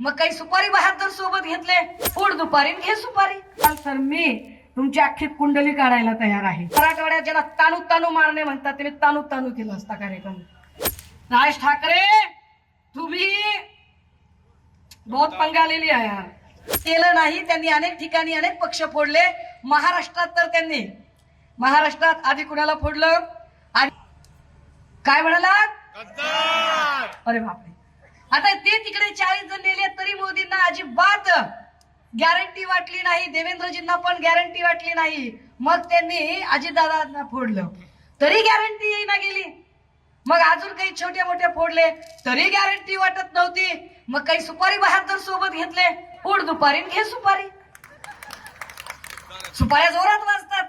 मग काही सुपारी बहादर सोबत घेतले. उड दुपारी घे सुपारी. काल सर मी तुमची अख्खी कुंडली काढायला तयार आहे. मराठवाड्यात ज्याला तानू तानू मारणे म्हणतात त्याने तानू तानू केला असता कार्यक्रम. राज ठाकरे तुम्ही बहुत पंगा आलेली आहे. यार. केलं नाही त्यांनी अनेक ठिकाणी अनेक पक्ष फोडले. महाराष्ट्रात तर त्यांनी महाराष्ट्रात आधी कुणाला फोडलं? आणि काय म्हणाला? अरे बापरे. आता ते तिकडे चाळीस जण नेले तरी मोदींना अजिबात गॅरंटी वाटली नाही. देवेंद्रजींना पण गॅरंटी वाटली नाही. मग त्यांनी अजितदादांना फोडलं. तरी गॅरंटी येईना गेली. मग अजून काही छोटे मोठे फोडले. तरी गॅरंटी वाटत नव्हती. मग काही सुपारी बहादर सोबत घेतले. फोड दुपारी घे सुपारी. सुपाऱ्या जोरात वाजतात.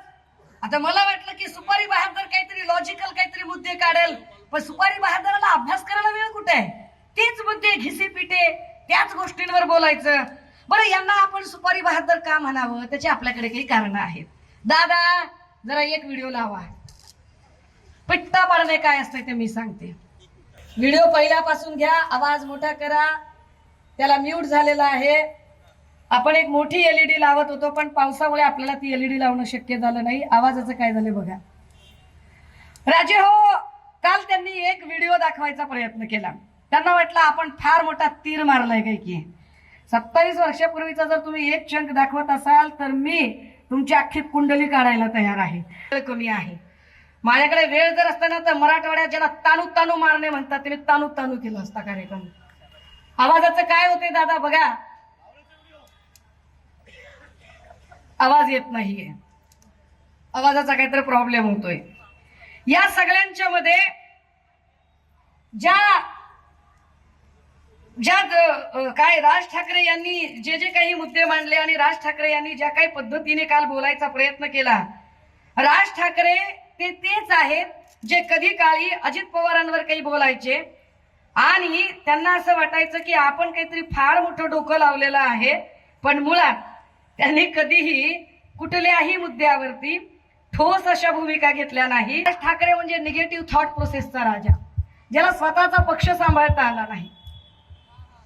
आता मला वाटलं की सुपारी बहादर काहीतरी लॉजिकल काहीतरी मुद्दे काढेल. पण सुपारी बहादराला अभ्यास करायला वेळ कुठे आहे? तेच मुद्दे घिसे पिटे त्याच गोष्टींवर बोलायचं. बरं यांना आपण सुपारी बहादर का म्हणावं त्याचे आपल्याकडे काही कारण आहेत. दादा जरा एक व्हिडिओ लावा. पिट्टा पाडणे काय असतंय ते मी सांगते. व्हिडिओ पहिल्यापासून घ्या आवाज मोठा करा. त्याला म्यूट झालेला आहे. आपण एक मोठी एलईडी लावत होतो पण पावसामुळे आपल्याला ती एलईडी लावणं शक्य झालं नाही. आवाजाचं काय झालं बघा. राजे हो काल त्यांनी एक व्हिडिओ दाखवायचा प्रयत्न केला. त्यांना वाटलं आपण फार मोठा तीर मारलाय काय की. सत्तावीस वर्षापूर्वीचा जर तुम्ही एक शंख दाखवत असाल तर मी तुमची अख्खी कुंडली काढायला तयार आहे. वेळ कमी आहे. माझ्याकडे वेळ जर असताना तर मराठवाड्यात ज्याला तानू तानू मारणे म्हणतात ते तानू तानू केलं असता कार्यक्रम. आवाजाचं काय होते दादा बघा. आवाज येत नाहीये. आवाजाचा काहीतरी प्रॉब्लेम होतोय. या सगळ्यांच्या मध्ये ज्या ज्या काय राज ठाकरे यांनी जे जे काही मुद्दे मांडले आणि राज ठाकरे यांनी ज्या काही पद्धतीने काल बोलायचा प्रयत्न केला राज ठाकरे ते तेच आहेत जे कधी काळी अजित पवारांवर काही बोलायचे आणि त्यांना असं वाटायचं की आपण काहीतरी फार मोठं डोकं लावलेलं आहे पण मुळात त्यांनी कधीही कुठल्याही मुद्द्यावरती ठोस अशा भूमिका घेतल्या नाही. राज ठाकरे म्हणजे निगेटिव्ह थॉट प्रोसेसचा राजा ज्याला स्वतःचा पक्ष सांभाळता आला नाही.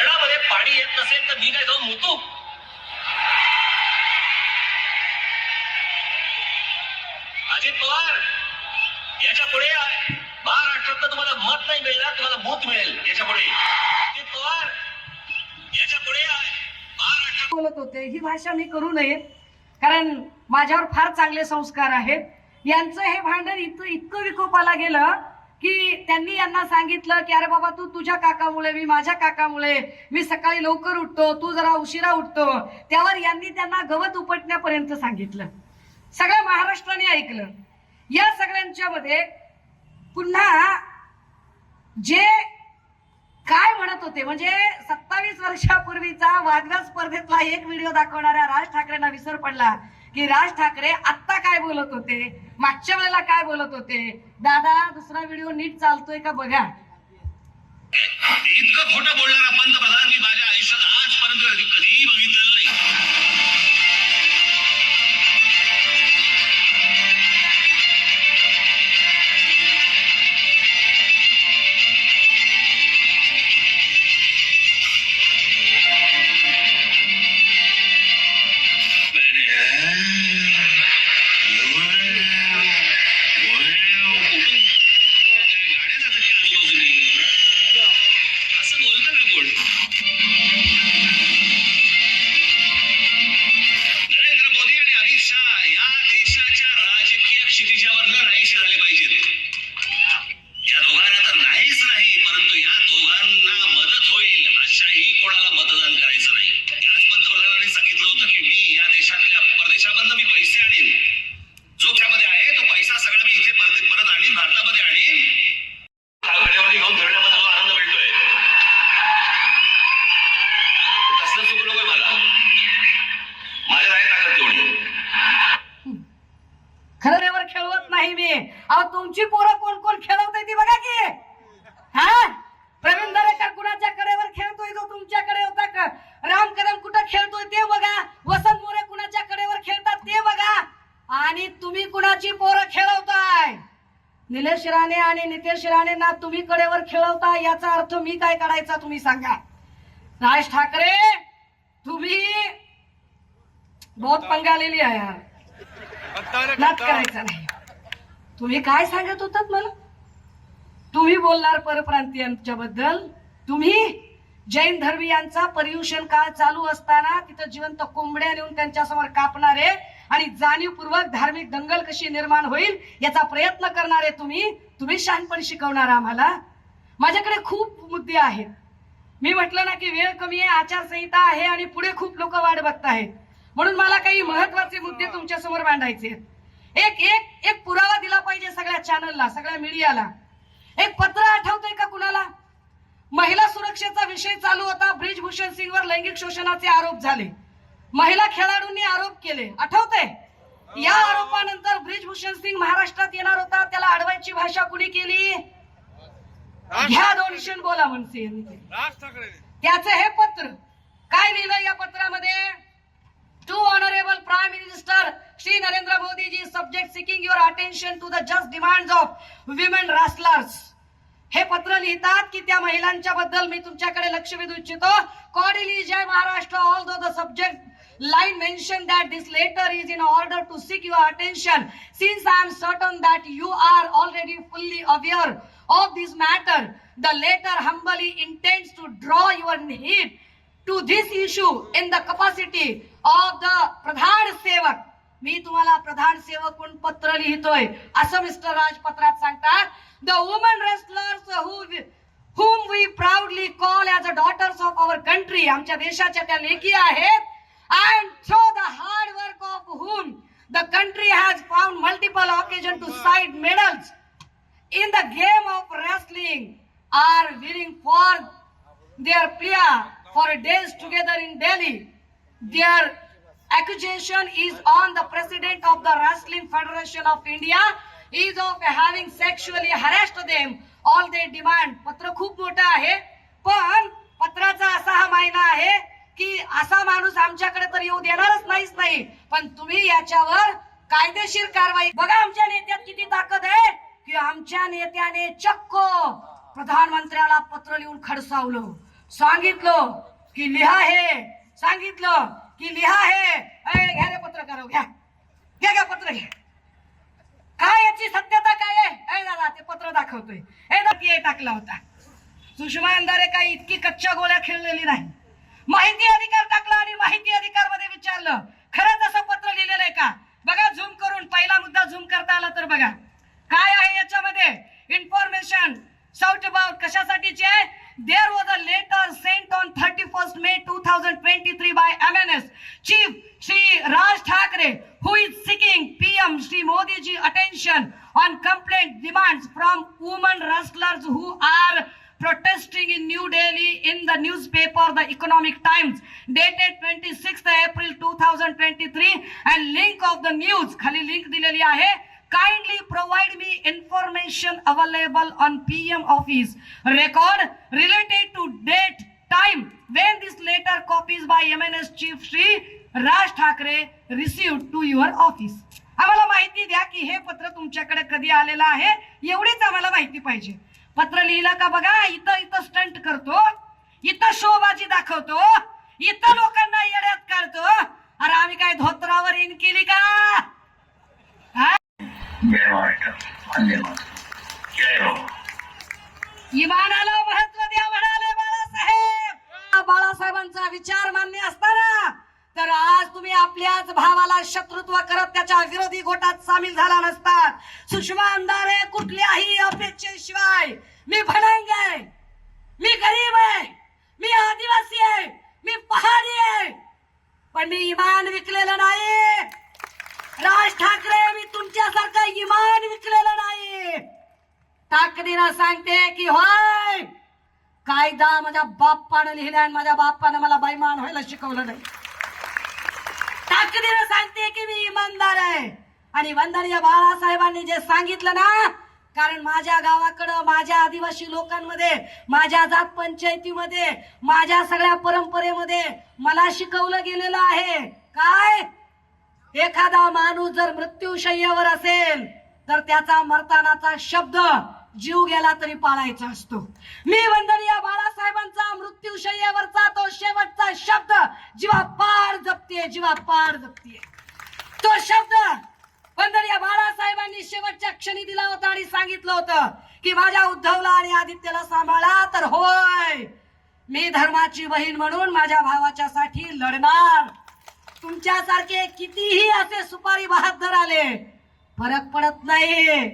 धरणामध्ये पाणी येत नसेल तर मी काय जाऊन मुतू? अजित पवार याच्यापुढे महाराष्ट्रात तुम्हाला मत नाही मिळणार तुम्हाला मूत मिळेल याच्यापुढे अजित पवार याच्यापुढे महाराष्ट्रात बोलत होते ही भाषा मी करू नये कारण माझ्यावर फार चांगले संस्कार आहेत. यांचं हे भांडण इतकं इतकं विकोपाला गेलं की त्यांनी यांना सांगितलं की अरे बाबा तू तुझ्या काकामुळे मी माझ्या काकामुळे मी सकाळी लवकर उठतो तू जरा उशिरा उठतो. त्यावर यांनी त्यांना गवत उपटण्यापर्यंत सांगितलं. सगळ्या महाराष्ट्राने ऐकलं. या सगळ्यांच्या मध्ये पुन्हा जे काय म्हणत होते म्हणजे सत्तावीस वर्षापूर्वीचा वादग्रस्त स्पर्धेतला एक व्हिडिओ दाखवणाऱ्या राज ठाकरेंना विसर पडला. की राज ठाकरे आत्ता काय बोलत होते? मागच्या वेळेला काय बोलत होते? दादा दुसरा व्हिडिओ नीट चालतोय का बघा. इतकं खोटं बोलणारा पंतप्रधान मी माझ्या आयुष्यात आजपर्यंत कधी बघितलेलं नाही. तुमची पोरं कोण कोण खेळवते ती बघा की. हा? प्रवीण दरेकर कुणाच्या कडेवर खेळतोय तो तुमच्याकडे होता का? राम कदम कुठं खेळतोय ते बघा. वसंत मोरे कुणाच्या कडेवर खेळतात ते बघा. आणि तुम्ही कुणाची पोरं खेळवताय? निलेश राणे आणि नितेश राणे ना तुम्ही कडेवर खेळवता याचा अर्थ मी काय करायचा तुम्ही सांगा. राज ठाकरे तुम्ही बहुत पंगा लिहिली आहे. यार करायचा नाही. तुम्ही काय सांगत होतात मला? तुम्ही बोलणार परप्रांतीयांच्या बद्दल तुम्ही जैन धर्मीयांचा पर्युषण काळ चालू असताना तिथं जिवंत कोंबड्या नेऊन त्यांच्यासमोर कापणारे आणि जाणीवपूर्वक धार्मिक दंगल कशी निर्माण होईल याचा प्रयत्न करणारे तुम्ही तुम्ही शहाणपण शिकवणार आम्हाला. माझ्याकडे खूप मुद्दे आहेत. मी म्हटलं ना की वेळ कमी आहे आचारसंहिता आहे आणि पुढे खूप लोक वाट बघतायत म्हणून मला काही महत्त्वाचे मुद्दे तुमच्यासमोर मांडायचे आहेत. एक एक एक पुरावा दिला पाहिजे सगळ्या चॅनलला सगळ्या मीडियाला एक पत्र आठवतंय का कुणाला? महिला सुरक्षेचा विषय चालू होता ब्रिजभूषण सिंगवर लैंगिक शोषणाचे आरोप झाले. महिला खेळाडूंनी आरोप केले. आठवतंय? या आरोपानंतर ब्रिजभूषण सिंग महाराष्ट्रात येणार होता त्याला अडवायची भाषा कुणी केली? घ्या दोनशे बोला म्हणसे यांनी केली त्याचं हे पत्र काय लिहिलं या पत्रामध्ये? To honourable prime minister Shri Narendra Modiji subject seeking your attention to the just demand of women wrestlers हे पत्र लिहितात की त्या महिलांच्या बद्दल मी तुमच्याकडे लक्ष वेधू इच्छितो. Cordially Jai Maharashtra although the subject line mention that this letter is in order to seek your attention since I am certain that you are already fully aware of this matter the letter humbly intends to draw your heed to this issue in the capacity of the Pradhan Sevak मी तुम्हाला प्रधान सेवक म्हणून पत्र लिहितोय. असं mister Raj पत्रात सांगतात the woman wrestlers whom we proudly call as a daughters of our country आमच्या देशाच्या त्या लेखी आहेत. And through the hard work of whom the country has found multiple occasion to side medals in the game of wrestling are wearing for their player for days together in Delhi their accusation is on the president of the Wrestling Federation of India. Is of having sexually harassed them. All they demand. पत्र खूप मोठं आहे. पण पत्राचा असा हा मायना आहे की असा माणूस आमच्याकडे तर येऊ देणारच नाहीच नाही. पण तुम्ही याच्यावर कायदेशीर कारवाई बघा आमच्या नेत्यात किती ताकद आहे की आमच्या नेत्याने चक्क प्रधानमंत्र्याला पत्र लिहून खडसावलं. सांगितलं की लिहा हे. सांगितलं की लिहा हे. अरे घ्या रे पत्रकार घ्या. घ्या घ्या पत्र घ्या. काय याची सत्यता काय आहे? दादा ते पत्र दाखवतोय. हे नक्की टाकला होता. सुषमा अंधारे काही इतकी कच्च्या गोळ्या खेळलेली नाही. माहिती अधिकार टाकला आणि माहिती अधिकारमध्ये विचारलं. खरंच असं पत्र लिहिलेलं आहे का? बघा झूम करून पहिला मुद्दा झूम करता आला तर बघा. काय आहे याच्यामध्ये? इन्फॉर्मेशन साऊट अबाउट कशासाठीची आहे? There was a letter sent on thirty first May two thousand twenty three by M N S chief Shri Raj Thackeray who is seeking PM Shri Modiji attention on complaint demands from woman wrestlers who are protesting in New Delhi in the newspaper The Economic Times dated 26th April 2023 and link of the news खाली link दिलेली आहे kindly provide me information available on PM office record related to date time when this letter copies by MNS chief Shri Raj Thackeray receive to your office आम्हाला माहिती द्या की हे पत्र तुमच्याकडे कधी आलेलं आहे? एवढीच आम्हाला माहिती पाहिजे. पत्र लिहिलं का बघा? इथं इथं स्टंट करतो. इथं शोबाजी दाखवतो. इथं लोकांना येड्यात काढतो. अरे आम्ही काय धोत्रावर इन केली का? इमानाला महत्त्व द्या म्हणाले बाळासाहेब. बाळासाहेबांचा विचार मान्य असताना तर आज तुम्ही आपल्याच भावाला शत्रुत्व करत त्याच्या विरोधी गोटात सामील झाला नसतात. सुषमा अंधारे कुठल्याही अपेक्षेशिवाय मी भडंग आहे. मी गरीब आहे. मी आदिवासी आहे. मी पहाडी आहे. पण मी इमान विकलेलं नाही. राज ठाकरे मी तुमच्यासारखं इमान विकलेलं नाही. ताकदीनं सांगते की होय कायदा माझ्या बाप्पानं लिहिला आणि माझ्या बाप्पानं मला बैमान व्हायला शिकवलं नाही. ताकदीनं सांगते की मी इमानदार आहे. आणि वंदनीय बाळासाहेबांनी जे सांगितलं ना कारण माझ्या गावाकडं माझ्या आदिवासी लोकांमध्ये माझ्या जात पंचायतीमध्ये माझ्या सगळ्या परंपरेमध्ये मला शिकवलं गेलेलं आहे. काय? एखादा माणूस जर मृत्यूशय्यावर असेल तर त्याचा मरतानाचा शब्द जीव गेला तरी पाळायचा असतो. मी वंदनीय बाळासाहेबांचा मृत्यूशय्यावरचा तो शेवटचा शब्द जीवा पार जपतीये जीवा पार जपतीये. तो शब्द वंदनीय बाळासाहेबांनी शेवटच्या क्षणी दिला होता आणि सांगितलं होतं की माझ्या उद्धवला आणि आदित्यला सांभाळा तर होय. मी धर्माची बहीण म्हणून माझ्या भावाच्या साठी लढणार. तुमच्यासारखे कितीही असे सुपारी बहादर आले फरक पडत नाही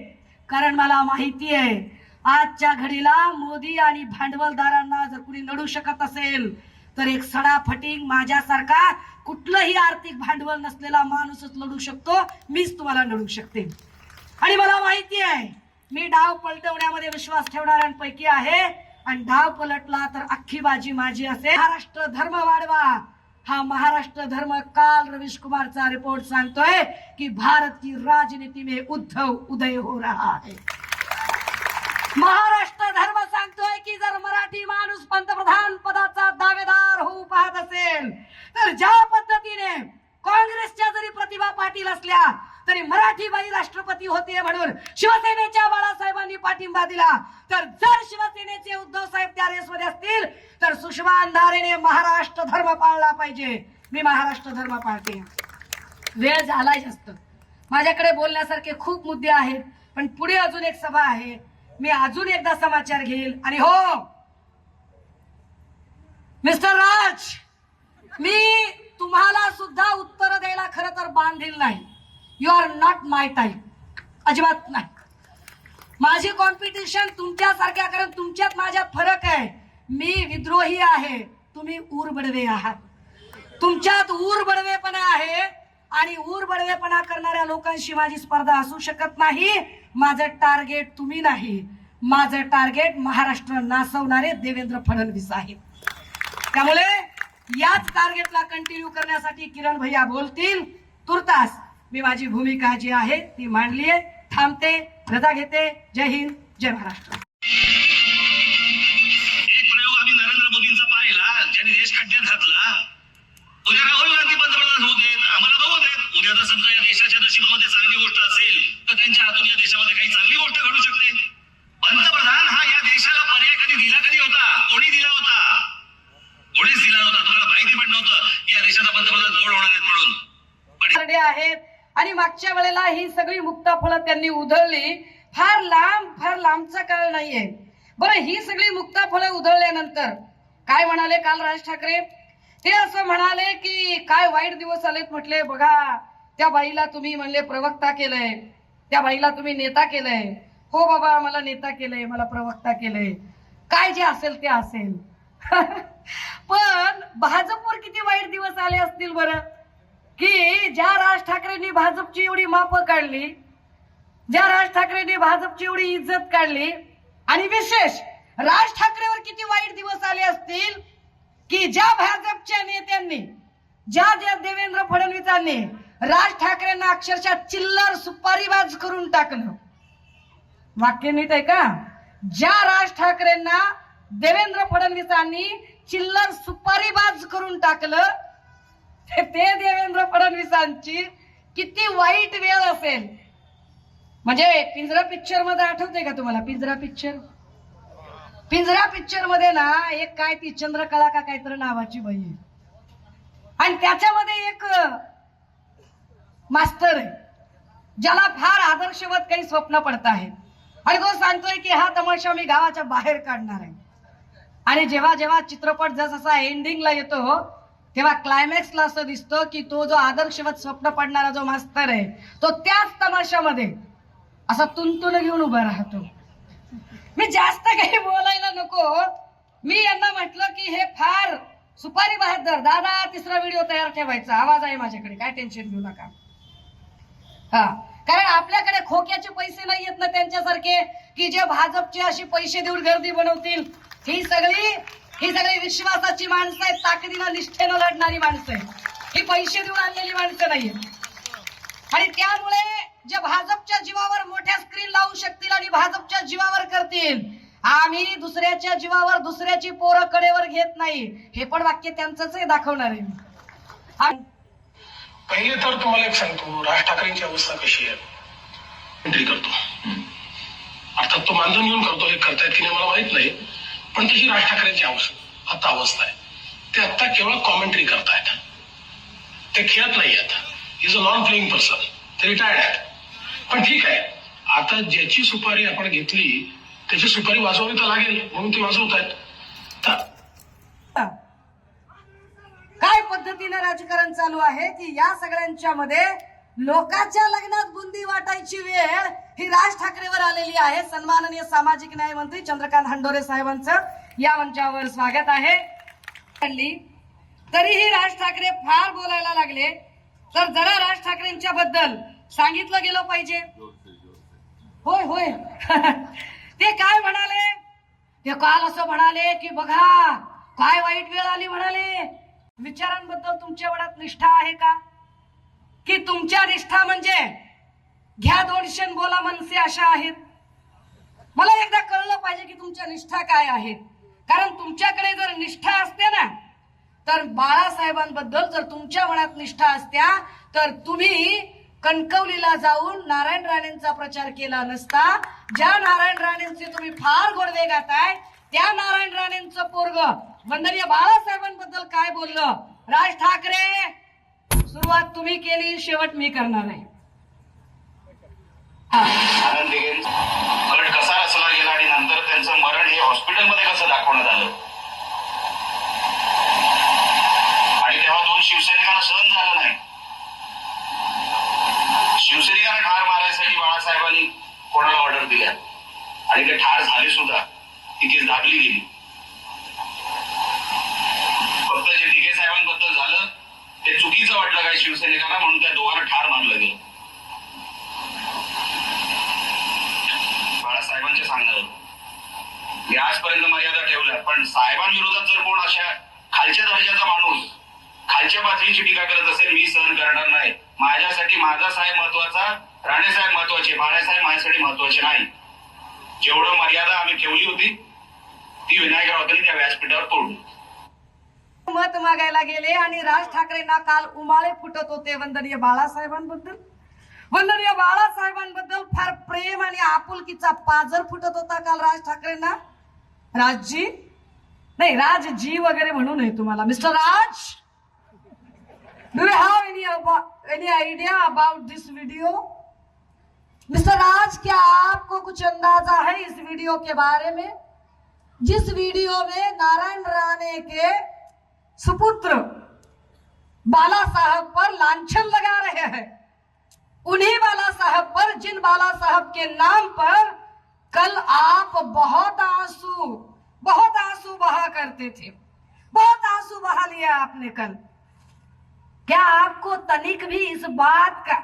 कारण मला माहिती आहे आजच्या घडीला मोदी आणि भांडवलदारांना जर कुणी नडू शकत असेल तर एक सडाफटिंग माझ्यासारखा कुठलंही आर्थिक भांडवल नसलेला माणूसच लढू शकतो मीच तुम्हाला लढू शकते. आणि मला माहिती आहे मी डाव पलटवण्यामध्ये विश्वास ठेवणाऱ्यांपैकी आहे आणि डाव पलटला तर अख्खी बाजी माझी असेल. महाराष्ट्र धर्म वाढवा. हा महाराष्ट्र धर्म काल रवीश कुमारचा रिपोर्ट सांगतोय की भारत की राजनीती में उद्धव उदय हो रहा है. महाराष्ट्र धर्म सांगतोय की जर मराठी माणूस पंतप्रधान पदाचा दावेदार होऊ पाहत असेल तर ज्या पद्धतीने काँग्रेसच्या जरी प्रतिभा पाटील असल्या तरी मराठी बाई राष्ट्रपती होते म्हणून शिवसेनेच्या बाळासाहेबांनी पाठिंबा दिला. तर जर शिवसेनेचे उद्धव साहेब त्या रेसमध्ये असतील तर सुषमा अंधारेने महाराष्ट्र धर्म पाळला पाहिजे. मी महाराष्ट्र धर्म पाळते. वेळ झालाय जास्त. माझ्याकडे बोलण्यासारखे खूप मुद्दे आहेत पण पुढे अजून एक सभा आहे. मी अजून एकदा समाचार घेईल. आणि हो मिस्टर राज मी तुम्हाला सुद्धा उत्तर द्यायला खरं तर बांधील नाही. You are not my type अजिबात नाही. माझी कॉम्पिटिशन तुमच्यासारख्या कारण तुमच्यात माझ्यात फरक आहे. मी विद्रोही आहे. तुम्ही ऊर बडवे आहात. तुमच्यात ऊर बडवेपणा आहे आणि ऊर बडवेपणा करणाऱ्या लोकांशी माझी स्पर्धा असू शकत नाही. माझं टार्गेट तुम्ही नाही. माझं टार्गेट महाराष्ट्र नासवणारे देवेंद्र फडणवीस आहेत. त्यामुळे याच टार्गेटला कंटिन्यू करण्यासाठी किरण भैया बोलतील. तुर्तास मी माझी भूमिका जी आहे ती मांडली आहे थांबते रजा घेते. जय हिंद जय महाराष्ट्र. ही सगळी मुक्ताफळं त्यांनी उधळली. फार लांब फार लांबचा काळ नाहीये. बरं ही सगळी मुक्ताफळं उधळल्यानंतर काय म्हणाले काल राज ठाकरे? ते असं म्हणाले की काय वाईट दिवस आलेत म्हटले. बघा त्या बाईला तुम्ही म्हणले प्रवक्ता केलंय. त्या बाईला तुम्ही नेता केलंय. हो बाबा मला नेता केलंय मला प्रवक्ता केलंय. काय जे असेल ते असेल. पण भाजपवर किती वाईट दिवस आले असतील बरं? की ज्या राज ठाकरेंनी भाजपची एवढी मापं काढली ज्या राज ठाकरेंनी भाजपची एवढी इज्जत काढली आणि विशेष राज ठाकरेवर किती वाईट दिवस आले असतील की ज्या भाजपच्या नेत्यांनी ज्या ज्या देवेंद्र फडणवीसांनी राज ठाकरेंना अक्षरशः चिल्लर सुपारीबाज करून टाकलं. वाक्य नीट आहे का? ज्या राज ठाकरेंना देवेंद्र फडणवीसांनी चिल्लर सुपारीबाज करून टाकलं ते ते देवेंद्र फडणवीसांची किती वाईट वेळ असेल. म्हणजे पिंजरा पिक्चरमध्ये आठवते का तुम्हाला? पिंजरा पिक्चर पिंजरा पिक्चरमध्ये ना एक काय ती चंद्रकला का काहीतरी नावाची बाई आणि त्याच्यामध्ये एक मास्टर आहे. ज्याला फार आदर्शवत काही स्वप्न पडत आहे. आणि तो सांगतोय की हा तमाशा मी गावाच्या बाहेर काढणार आहे. आणि जेव्हा जेव्हा चित्रपट जसा एंडिंगला येतो तेव्हा क्लायमॅक्सला असं दिसतं की तो जो आदर्शवत स्वप्न पडणारा जो मास्तर आहे तो त्याच तमाशामध्ये असा तुंतुन घेऊन उभा राहतो. मी जास्त काही बोलायला नको. मी यांना म्हटलं की हे फार सुपारी बहादर दादा तिसरा व्हिडिओ तयार ठेवायचा. आवाज आहे माझ्याकडे काय टेन्शन घेऊ नका. हा कारण आपल्याकडे खोक्याचे पैसे नाही येत ना त्यांच्यासारखे की जे भाजपचे अशी पैसे देऊन गर्दी बनवतील? ही सगळी ही सगळी विश्वासाची माणसं आहेत ताकदीला निष्ठेनं लढणारी माणसं आहेत. ही पैसे देऊन आणलेली माणसं नाहीये आणि त्यामुळे जे भाजपच्या जीवावर मोठ्या स्क्रीन लावू शकतील आणि भाजपच्या जीवावर करतील आम्ही दुसऱ्याच्या जीवावर दुसऱ्याची पोरं कडेवर घेत नाही. हे पण वाक्य त्यांचंच आहे दाखवणार आहे मी. आणि पहिले तर तुम्हाला एक सांगतो राज ठाकरेंची अवस्था कशी आहे? एंट्री करतो. अर्थात तो मानधन घेऊन करतो हे करतायत की नाही मला माहीत नाही. पण तशी राज ठाकरेंची आवश्यक आता अवस्था आहे. ते आता केवळ कॉमेंट्री करतायत. ते खेळत नाही आहेत. Is a non playing person ते रिटायर्ड आहेत. पण ठीक आहे. आता ज्याची सुपारी आपण घेतली त्याची सुपारी वाजवावी तर लागेल म्हणून ती वाजवत आहेत तर काय पद्धतीने राजकारण चालू आहे? की या सगळ्यांच्या मध्ये लोकांच्या लग्नात बुंदी वाटायची वेळ ही राज ठाकरेवर आलेली आहे. सन्माननीय सामाजिक न्याय मंत्री चंद्रकांत हंडोरे साहेबांचं या मंचावर स्वागत आहे. तरीही राज ठाकरे फार बोलायला लागले. तर जरा राज ठाकरेंच्या बद्दल सांगितलं गेलं पाहिजे. होय होय. ते काय म्हणाले? ते काल असं म्हणाले की बघा काय वाईट वेळ आली म्हणाले. विचारांबद्दल तुमच्या वडात निष्ठा आहे का? की तुमच्या निष्ठा म्हणजे घ्या दोनशे बोला मनसे अशा आहेत. मला एकदा कळलं पाहिजे की तुमच्या निष्ठा काय आहेत. कारण तुमच्याकडे जर निष्ठा असते ना तर बाळासाहेबांबद्दल जर तुमच्या मनात निष्ठा असत्या तर तुम्ही कणकवलीला जाऊन नारायण राणेंचा प्रचार केला नसता. ज्या नारायण राणेंचे तुम्ही फार गोडवे गाताय त्या नारायण राणेंचं पोरग. वंदनीय बाळासाहेबांबद्दल काय बोललं? राज ठाकरे सुरुवात तुम्ही केली शेवट मी करणार आहे. कारण कट कसा रचला गेला आणि नंतर त्यांचं मरण हे हॉस्पिटलमध्ये कसं दाखवण्यात आलं? आणि तेव्हा दोन शिवसैनिकांना सहन झालं नाही. शिवसैनिकांना ठार मारायसाठी बाळासाहेबांनी कोणाला ऑर्डर दिल्या? आणि ते ठार झाले सुद्धा. तिथे दाबली गेली. फक्त जे दिघे साहेबांबद्दल झालं ते चुकीचं वाटलं काय शिवसैनिकांना म्हणून त्या दोघांना ठार मारलं गेलं बाळासाहेबांचे सांगणार मी आजपर्यंत मर्यादा ठेवल्या. पण साहेबांविरोधात जर कोण अशा खालच्या दर्जाचा माणूस खालच्या पातळीची टीका करत असेल मी सहन करणार नाही. माझ्यासाठी माझा साहेब महत्त्वाचा राणेसाहेब महत्त्वाचे बाळासाहेब माझ्यासाठी महत्त्वाचे नाही. जेवढं मर्यादा आम्ही ठेवली होती ती विनायकरावांनी त्या व्यासपीठावर तोडली. मत मागायला गेले आणि राज ठाकरेंना काल उमाळे फुटत होते. वंदनीय बाळासाहेबांबद्दल. वंदनीय बाळासाहेबांबद्दल फार प्रेम आणि आपुलकीचा पाजर फुटत होता काल राज ठाकरेंना. राजजी? नाही राजजी वगैरे म्हणू नये तुम्हाला. Mister Raj? Do you have any any idea about this video mister Raj क्या आपको कुछ अंदाजा है इस वीडियो के बारे में? जिस वीडियो में नारायण राणे के सुपुत्र बाला साहब पर लांछन लगा रहे हैं उन्हीं बाला साहब पर जिन बाला साहब के नाम पर कल आप बहुत आँसू बहुत आँसू बहा करते थे। बहुत आँसू बहा लिया आपने कल। क्या आपको तनिक भी इस बात का,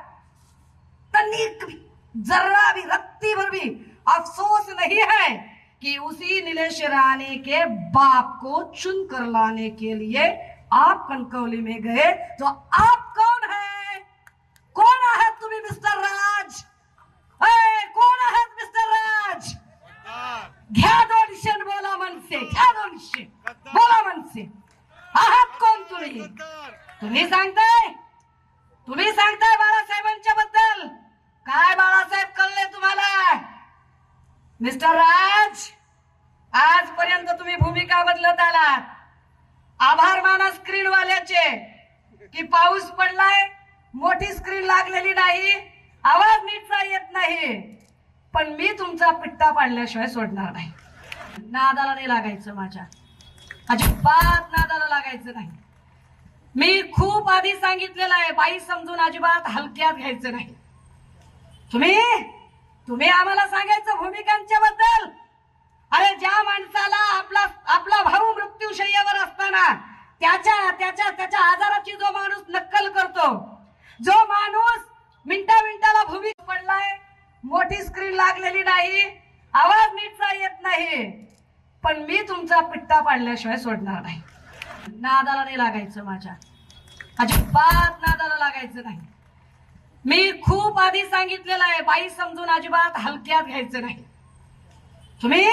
तनिक भी, जर्रा भी, रत्ती भर भी अफसोस नहीं है कि उसी नीलेश रानी के बाप को चुन कर लाने के लिए आप कनकौली में गए तो आप घ्या दोनशे बोला मनसे घ्या दोनशे बोला मनसे आहात कोण तुम्ही तुम्ही सांगताय तुम्ही सांगताय बाळासाहेबांच्या बद्दल काय बाळासाहेब कळले तुम्हाला मिस्टर राज आजपर्यंत तुम्ही भूमिका बदलत आलात आभार माना स्क्रीन वाल्याचे की पाऊस पडलाय मोठी स्क्रीन लागलेली नाही आवाज नीटचा येत नाही पण मी तुमचा पिट्टा पाडल्याशिवाय सोडणार नाही. नादाला नाही लागायचं माझ्या. अजिबात नादाला लागायचं नाही. मी खूप आधी सांगितलेलं आहे बाई समजून अजिबात हलक्यात घ्यायचं नाही. तुम्ही तुम्ही आम्हाला सांगायचं भूमिकांच्या बद्दल. अरे ज्या माणसाला आपला आपला भाऊ मृत्यूशय्यावर असताना त्याच्या त्याच्या त्याच्या आजाराची जो माणूस नक्कल करतो जो माणूस मिनटा मिनटाला भूमिक पडलाय मोठी स्क्रीन लागलेली नाही. आवाज नीटचा येत नाही. पण मी तुमचा पिट्टा पाडल्याशिवाय सोडणार नाही. नादाला नाही लागायचं माझ्या. अजिबात नादाला लागायचं नाही. मी खूप आधी सांगितलेलं आहे बाई समजून अजिबात हलक्यात घ्यायचं नाही. तुम्ही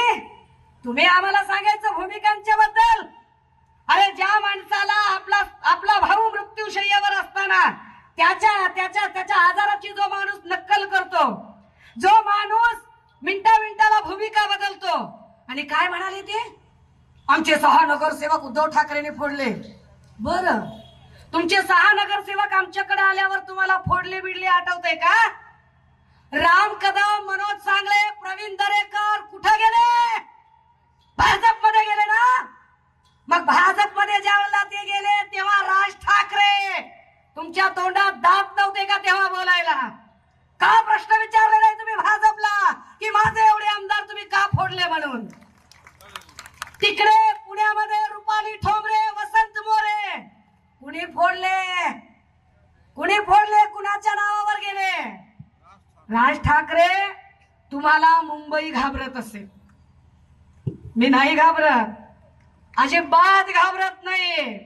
तुम्ही आम्हाला सांगायचं भूमिकांच्या बद्दल. अरे ज्या माणसाला आपला आपला भाऊ मृत्यूशय्यावर असताना त्याच्या त्याच्या त्याच्या आजाराची जो माणूस नक्कल करतो जो माणूस मिनटा मिनटाला भूमिका बदलतो. आणि काय म्हणाले ते? आमचे सहा नगरसेवक उद्धव ठाकरेने फोडले. बर. तुमचे सहा नगरसेवक आमच्याकडे आल्यावर तुम्हाला फोडले बिडले आठवते का? राम कदम मनोज सांगले प्रवीण दरेकर कुठं गेले? भाजपमध्ये गेले ना? मग भाजपमध्ये ज्यावेळेला ते गेले तेव्हा राज ठाकरे तुमच्या तोंडात दात नव्हते का तेव्हा बोलायला? का प्रश्न विचारले नाही तुम्ही भाजपला? की माझे एवढे आमदार तुम्ही का फोडले म्हणून? तिकडे पुण्यामध्ये रुपाली ठोंबरे वसंत मोरे. कुणी फोडले? कुणी फोडले? कुणाच्या नावावर गेले? राज ठाकरे तुम्हाला मुंबई घाबरत असेल. मी नाही घाबरत. अजिबात घाबरत नाही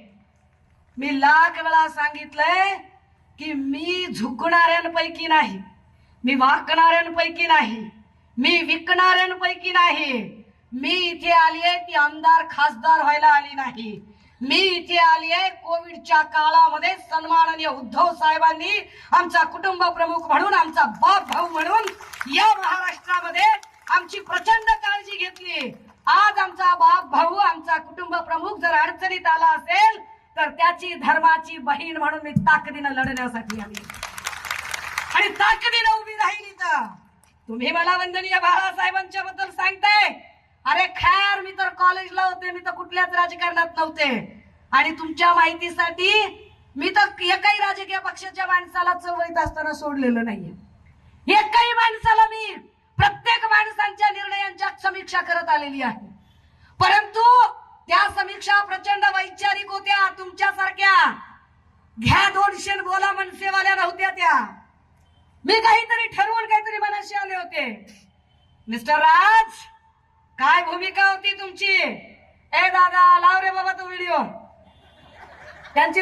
मी लाख वेळा सांगितलंय की मी झुकणाऱ्यांपैकी नाही. मी वाकणाऱ्यांपैकी नाही. मी विकणाऱ्यांपैकी नाही. मी इथे आली आहे ती आमदार खासदार व्हायला आली नाही. मी इथे आली आहे कोविडच्या काळामध्ये सन्माननीय उद्धव साहेबांनी आमचा कुटुंब प्रमुख म्हणून आमचा बाप भाऊ म्हणून या महाराष्ट्रामध्ये आमची प्रचंड काळजी घेतली. आज आमचा बाप भाऊ आमचा कुटुंब प्रमुख जर अडचणीत आला असेल तर त्याची धर्माची बहीण म्हणून मी ताकदीनं लढण्यासाठी आली. आणि ताकदीनं उभी राहिली तर. तुम्ही मला वंदनीय बाळासाहेबांच्या बद्दल सांगताय. अरे खैर मी तर कॉलेजला होते मी तर कुठल्याच राजकारणात नव्हते. आणि तुमच्या माहितीसाठी मी तर एकाही राजकीय पक्षाच्या माणसाला चळवळीत असताना सोडलेलं नाहीये. एकही माणसाला मी प्रत्येक माणसांच्या निर्णयांच्या समीक्षा करत आलेली आहे. परंतु त्या समीक्षा प्रचंड वैचारिक होत्या तुमच्यासारख्या. घ्या दोनशे बोला मनसेवाल्या नव्हत्या त्या. मी काहीतरी ठरवून काहीतरी मनाशी आले होते. मिस्टर राज काय भूमिका होती तुमची? ए दादा लाव रे बाबा तो व्हिडिओ. त्यांची